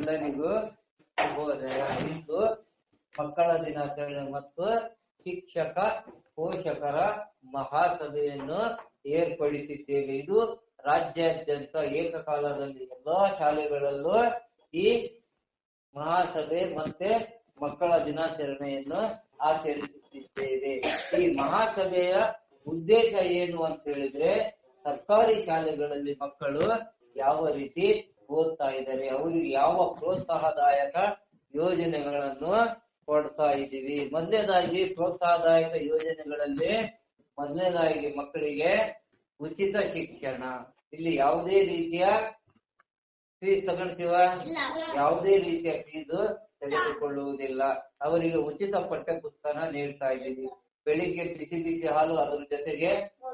ಎಲ್ಲರಿಗೂ ಶುಭೋದಯ ಇಂದು ಮಕ್ಕಳ ದಿನಾಚರಣೆ ಮತ್ತು ಶಿಕ್ಷಕ, ಪೋಷಕರ ಮಹಾಸಭೆಯನ್ನು ಏರ್ಪಡಿಸಿದ್ದೇವೆ. ಇದು ರಾಜ್ಯಾದ್ಯಂತ ಏಕಕಾಲದಲ್ಲಿ ಎಲ್ಲಾ ಶಾಲೆಗಳಲ್ಲೂ ಈ ಮಹಾಸಭೆ ಮತ್ತೆ ಮಕ್ಕಳ ದಿನಾಚರಣೆಯನ್ನು ಆಚರಿಸುತ್ತಿದ್ದೇವೆ. ಈ ಮಹಾಸಭೆಯ ಉದ್ದೇಶ ಏನು ಅಂತ ಹೇಳಿದ್ರೆ, ಸರ್ಕಾರಿ ಶಾಲೆಗಳಲ್ಲಿ ಮಕ್ಕಳು ಯಾವ ರೀತಿ ಓದ್ತಾ ಇದ್ದಾರೆ. ಅವ್ರಿಗೆ ಯಾವ ಪ್ರೋತ್ಸಾಹದಾಯಕ ಯೋಜನೆಗಳನ್ನು ಕೊಡ್ತಾ ಇದ್ದೀವಿ? ಮೊದಲನೇದಾಗಿ ಪ್ರೋತ್ಸಾಹದಾಯಕ ಯೋಜನೆಗಳಲ್ಲಿ ಮೊದಲನೇದಾಗಿ ಮಕ್ಕಳಿಗೆ ಉಚಿತ ಶಿಕ್ಷಣ. ಇಲ್ಲಿ ಯಾವುದೇ ರೀತಿಯ ಫೀಸ್ ತಗೊಳ್ತೀವ? ಯಾವುದೇ ರೀತಿಯ ಫೀಸ್ ತೆಗೆದುಕೊಳ್ಳುವುದಿಲ್ಲ. ಅವರಿಗೆ ಉಚಿತ ಪಠ್ಯ ಪುಸ್ತಕ ನೀಡ್ತಾ ಇದ್ದೀವಿ. ಬೆಳಿಗ್ಗೆ ಬಿಸಿ ಬಿಸಿ ಹಾಲು ಅದ್ರ ಜೊತೆಗೆ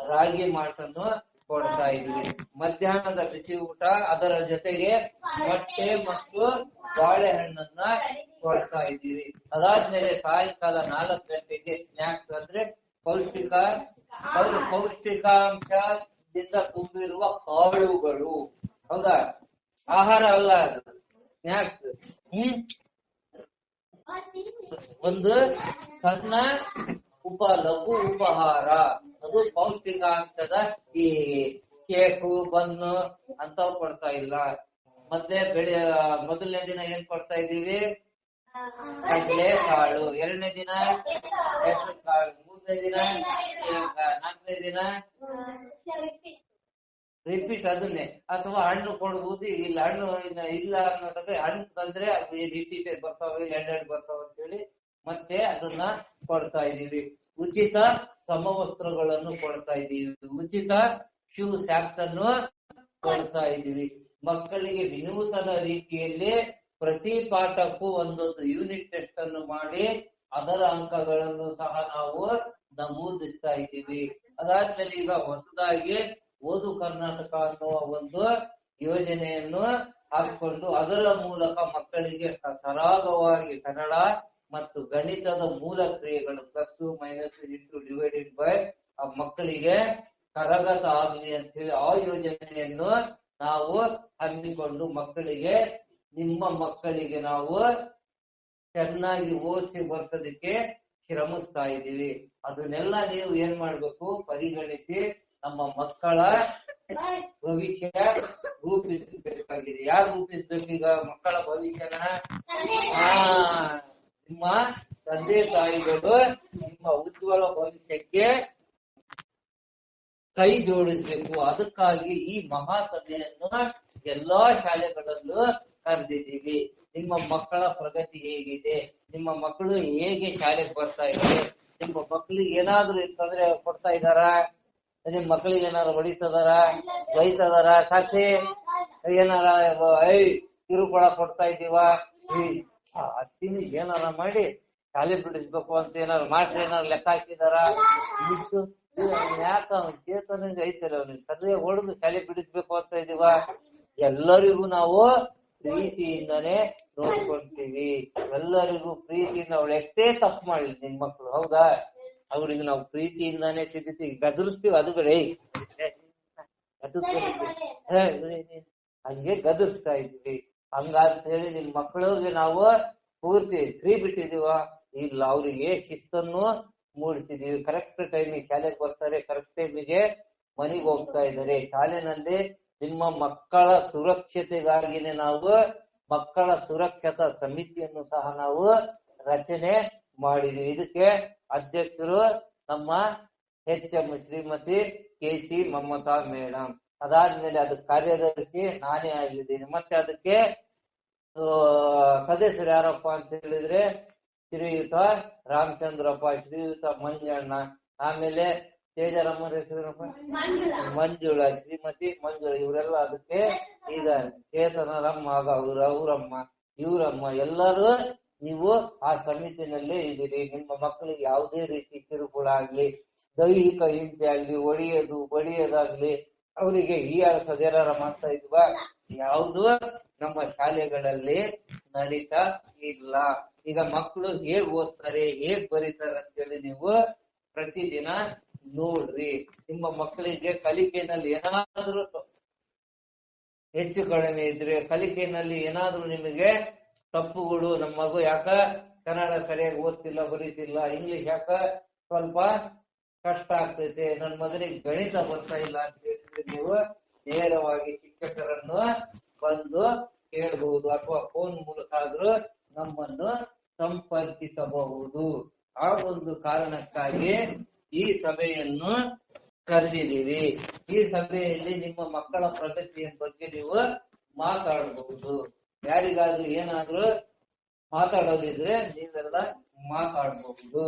ರಾಗಿ ಮಾಟನ್ನು ಕೊಡ್ತಾ ಇದೀವಿ ಮಧ್ಯಾಹ್ನದ ಬಿಸಿ ಊಟ, ಅದರ ಜೊತೆಗೆ ಮೊಟ್ಟೆ ಮತ್ತು ಬಾಳೆಹಣ್ಣನ್ನ ಕೊಡ್ತಾ ಇದ್ದೀವಿ. ಅದಾದ್ಮೇಲೆ ಸಾಯಂಕಾಲ ನಾಲ್ಕು ಗಂಟೆಗೆ ಸ್ನಾಕ್ಸ್ ಅಂದ್ರೆ ಪೌಷ್ಟಿಕ ಪೌಷ್ಟಿಕಾಂಶದಿಂದ ತುಂಬಿರುವ ಕಾಳುಗಳು. ಹೌದಾ? ಆಹಾರ ಅಲ್ಲ ಅದು. ಸ್ನಾಕ್ಸ್ ಒಂದು ಸಣ್ಣ ಉಪ, ಲಘು ಉಪಹಾರ. ಅದು ಪೌಷ್ಟಿಕಾಂಶದ ಈ ಕೇಕು, ಬನ್ನು ಅಂತವ್ ಕೊಡ್ತಾ ಇಲ್ಲ. ಮತ್ತೆ ಬೆಳೆ, ಮೊದಲನೇ ದಿನ ಏನ್ ಕೊಡ್ತಾ ಇದ್ದೀವಿ? ಕಡಲೆ ಕಾಳು. ಎರಡನೇ ದಿನ? ಹೆಸರು ಕಾಳು. ಮೂರನೇ ದಿನ? ನಾಲ್ಕನೇ ದಿನ? ರಿಪೀಟ್ ಅದನ್ನೇ. ಅಥವಾ ಹಣ್ಣು ಕೊಡ್ಬೋದು ಇಲ್ಲ. ಹಣ್ಣು ಇಲ್ಲ ಅನ್ನೋದಕ್ಕೆ ಹಣ್ಣು ತಂದ್ರೆ ಅದು ರಿಪೀಟ್ ಬರ್ತಾವೆ, ಎರಡೆರಡು ಬರ್ತಾವ ಅಂತೇಳಿ ಮತ್ತೆ ಅದನ್ನ ಕೊಡ್ತಾ ಇದೀವಿ ಉಚಿತ ಸಮವಸ್ತ್ರಗಳನ್ನು ಕೊಡ್ತಾ ಇದ್ದೀವಿ. ಉಚಿತ ಶೂ ಸ್ಯಾಕ್ಸ್ ಅನ್ನು ಕೊಡ್ತಾ ಇದೀವಿ ಮಕ್ಕಳಿಗೆ ವಿನೂತನ ರೀತಿಯಲ್ಲಿ ಪ್ರತಿ ಪಾಠಕ್ಕೂ ಒಂದೊಂದು ಯೂನಿಟ್ ಟೆಸ್ಟ್ ಅನ್ನು ಮಾಡಿ ಅದರ ಅಂಕಗಳನ್ನು ಸಹ ನಾವು ನಮೂದಿಸ್ತಾ ಇದ್ದೀವಿ. ಅದಾದ್ಮೇಲೆ ಈಗ ಹೊಸದಾಗಿ ಓದು ಕರ್ನಾಟಕ ಅನ್ನುವ ಒಂದು ಯೋಜನೆಯನ್ನು ಹಾಕಿಕೊಂಡು ಅದರ ಮೂಲಕ ಮಕ್ಕಳಿಗೆ ಸರಾಗವಾಗಿ ಕನ್ನಡ ಮತ್ತು ಗಣಿತದ ಮೂಲ ಕ್ರಿಯೆಗಳು plus minus into divided by ಆ ಮಕ್ಕಳಿಗೆ ಕರಗತ ಆಗಲಿ ಅಂತ ಹೇಳಿ ಆ ಯೋಜನೆಯನ್ನು ನಾವು ಹಮ್ಮಿಕೊಂಡು ಮಕ್ಕಳಿಗೆ ನಿಮ್ಮ ಮಕ್ಕಳಿಗೆ ನಾವು ಚೆನ್ನಾಗಿ ಓದಿಸಿ ಬರ್ತದಕ್ಕೆ ಶ್ರಮಿಸ್ತಾ ಇದ್ದೀವಿ. ಅದನ್ನೆಲ್ಲ ನೀವು ಏನ್ ಮಾಡ್ಬೇಕು? ಪರಿಗಣಿಸಿ ನಮ್ಮ ಮಕ್ಕಳ ಭವಿಷ್ಯ ರೂಪಿಸಬೇಕಾಗಿದೆ. ಯಾರು ರೂಪಿಸ್ಬೇಕು ಈಗ ಮಕ್ಕಳ ಭವಿಷ್ಯನ? ಆ, ನಿಮ್ಮ ತಂದೆ ತಾಯಿಗಳು ನಿಮ್ಮ ಉಜ್ವಲ ಭವಿಷ್ಯಕ್ಕೆ ಕೈ ಜೋಡಿಸಬೇಕು. ಅದಕ್ಕಾಗಿ ಈ ಮಹಾಸಭೆಯನ್ನು ಎಲ್ಲಾ ಶಾಲೆಗಳಲ್ಲೂ ಕರೆದಿದ್ದೀವಿ. ನಿಮ್ಮ ಮಕ್ಕಳ ಪ್ರಗತಿ ಹೇಗಿದೆ? ನಿಮ್ಮ ಮಕ್ಕಳು ಹೇಗೆ ಶಾಲೆಗೆ ಬರ್ತಾ ಇದ್ದಾರೆ? ನಿಮ್ಮ ಮಕ್ಕಳಿಗೆ ಏನಾದ್ರೂ ಇತ್ತಂದ್ರೆ ಕೊಡ್ತಾ ಇದ್ದಾರಾ? ನಿಮ್ ಮಕ್ಕಳಿಗೆ ಏನಾರು ಹೊಡಿತದಾರ? ಬೈತದಾರ? ಸಾಕ್ಷಿ? ಏನಾರ ಐ ಕಿರುಕುಳ ಕೊಡ್ತಾ ಇದ್ದೀವ? ಅತ್ತಿನಿ ಏನಾರ ಮಾಡಿ ಶಾಲೆ ಬಿಡಿಸ್ಬೇಕು ಅಂತ ಏನಾರ ಮಾಡ್ರಿ ಏನಾರ ಲೆಕ್ಕ ಹಾಕಿದಾರ ಬಿಡಿಸು ಯಾಕ ಅವ್ನ ಚೇತನಿಗೆ ಐತಲ್ಲ ಅವ್ನಿಗೆ ಸದ್ಯ ಹೊಡೆದು ಶಾಲೆ ಬಿಡಿಸ್ಬೇಕು ಅಂತ ಇದೀವ? ಎಲ್ಲರಿಗೂ ನಾವು ಪ್ರೀತಿಯಿಂದನೇ ನೋಡ್ಕೊಂತೀವಿ. ಎಲ್ಲರಿಗೂ ಪ್ರೀತಿಯಿಂದ ಅವ್ಳು ಎಷ್ಟೇ ತಪ್ಪು ಮಾಡ್ಲಿ ನಿನ್ ಮಕ್ಳು, ಹೌದಾ? ಅವ್ರಿಗೆ ನಾವು ಪ್ರೀತಿಯಿಂದಾನೇ ತಿದ್ದಿಸಿ ಗದರಿಸ್ತೀವಿ ಅದು ಬೇಡ. ಹಂಗೆ ಗದರ್ಸ್ತಾ ಇದ್ವಿ. ಹಂಗಂತ ಹೇಳಿ ನಿಮ್ ಮಕ್ಕಳಿಗೆ ನಾವು ಪೂರ್ತಿ ಫ್ರೀ ಬಿಟ್ಟಿದೀವ. ಇಲ್ಲ, ಅವರಿಗೆ ಶಿಸ್ತನ್ನು ಮೂಡಿಸಿದೀವಿ. ಕರೆಕ್ಟ್ ಟೈಮಿಗೆ ಶಾಲೆಗೆ ಬರ್ತಾರೆ ಕರೆಕ್ಟ್ ಟೈಮಿಗೆ ಮನೆಗೆ ಹೋಗ್ತಾ ಇದ್ದಾರೆ. ಶಾಲೆನಲ್ಲಿ ನಿಮ್ಮ ಮಕ್ಕಳ ಸುರಕ್ಷತೆಗಾಗಿನೇ ನಾವು ಮಕ್ಕಳ ಸುರಕ್ಷತಾ ಸಮಿತಿಯನ್ನು ಸಹ ನಾವು ರಚನೆ ಮಾಡಿದೀವಿ. ಇದಕ್ಕೆ ಅಧ್ಯಕ್ಷರು ನಮ್ಮ H M Shrimati K C Mamata madam ಅದಾದ್ಮೇಲೆ ಅದು ಕಾರ್ಯದರ್ಶಿ ನಾನೇ ಆಗಿದ್ದೀನಿ. ಮತ್ತೆ ಅದಕ್ಕೆ ಸದಸ್ಯರು ಯಾರಪ್ಪ ಅಂತ ಹೇಳಿದ್ರೆ, ಶ್ರೀಯುತ ರಾಮಚಂದ್ರಪ್ಪ, ಶ್ರೀಯುತ ಮಂಜಣ್ಣ, ಆಮೇಲೆ ತೇಜರಮ್ಮನ ಹೆಸರಪ್ಪ ಮಂಜುಳಾ, ಶ್ರೀಮತಿ ಮಂಜುಳ, ಇವರೆಲ್ಲ ಅದಕ್ಕೆ ಈಗ ಚೇತನರಮ್ಮ ಅವ್ರ ಅವರಮ್ಮ ಇವರಮ್ಮ, ಎಲ್ಲರೂ ನೀವು ಆ ಸಮಿತಿನಲ್ಲೇ ಇದ್ದೀರಿ. ನಿಮ್ಮ ಮಕ್ಕಳಿಗೆ ಯಾವುದೇ ರೀತಿ ಕಿರುಕುಳ ಆಗ್ಲಿ, ದೈಹಿಕ ಹಿಂಸೆ ಆಗ್ಲಿ, ಒಡೆಯೋದು ಬಡಿಯೋದಾಗ್ಲಿ ಅವರಿಗೆ ಸದ್ಯರ ಮಾಡ್ತಾ ಇದ್ವಾ? ಯಾವುದು ನಮ್ಮ ಶಾಲೆಗಳಲ್ಲಿ ನಡೀತಾ ಇಲ್ಲ. ಈಗ ಮಕ್ಕಳು ಹೇಗ್ ಓದ್ತಾರೆ, ಹೇಗ್ ಬರೀತಾರೆ ಅಂತೇಳಿ ನೀವು ಪ್ರತಿದಿನ ನೋಡ್ರಿ. ನಿಮ್ಮ ಮಕ್ಕಳಿಗೆ ಕಲಿಕೆನಲ್ಲಿ ಏನಾದ್ರೂ ಹೆಚ್ಚು ಕಡಿಮೆ ಇದ್ರೆ ಕಲಿಕೆಯಲ್ಲಿ ಏನಾದ್ರೂ ನಿಮಗೆ ತಪ್ಪುಗಳು, ನಮ್ಮ ಮಗು ಯಾಕ ಕನ್ನಡ ಸರಿಯಾಗಿ ಓದ್ತಿಲ್ಲ, ಬರೀತಿಲ್ಲ ಇಂಗ್ಲಿಷ್ ಯಾಕ ಸ್ವಲ್ಪ ಕಷ್ಟ ಆಗ್ತೈತೆ ನನ್ನ ಮಗನಿಗೆ ಗಣಿತ ಬರ್ತಾ ಇಲ್ಲ ಅಂತ ಹೇಳಿದ್ರೆ ನೀವು ನೇರವಾಗಿ ಶಿಕ್ಷಕರನ್ನು ಬಂದು ಕೇಳಬಹುದು ಅಥವಾ ಫೋನ್ ಮೂಲಕ ಆದ್ರೂ ನಮ್ಮನ್ನು ಸಂಪರ್ಕಿಸಬಹುದು. ಆ ಒಂದು ಕಾರಣಕ್ಕಾಗಿ ಈ ಸಭೆಯನ್ನು ಕರೆದಿದ್ದೀವಿ. ಈ ಸಭೆಯಲ್ಲಿ ನಿಮ್ಮ ಮಕ್ಕಳ ಪ್ರಗತಿಯ ಬಗ್ಗೆ ನೀವು ಮಾತಾಡಬಹುದು. ಯಾರಿಗಾದ್ರೂ ಏನಾದ್ರೂ ಮಾತಾಡೋದಿದ್ರೆ ನೀವೆಲ್ಲ ಮಾತಾಡಬಹುದು.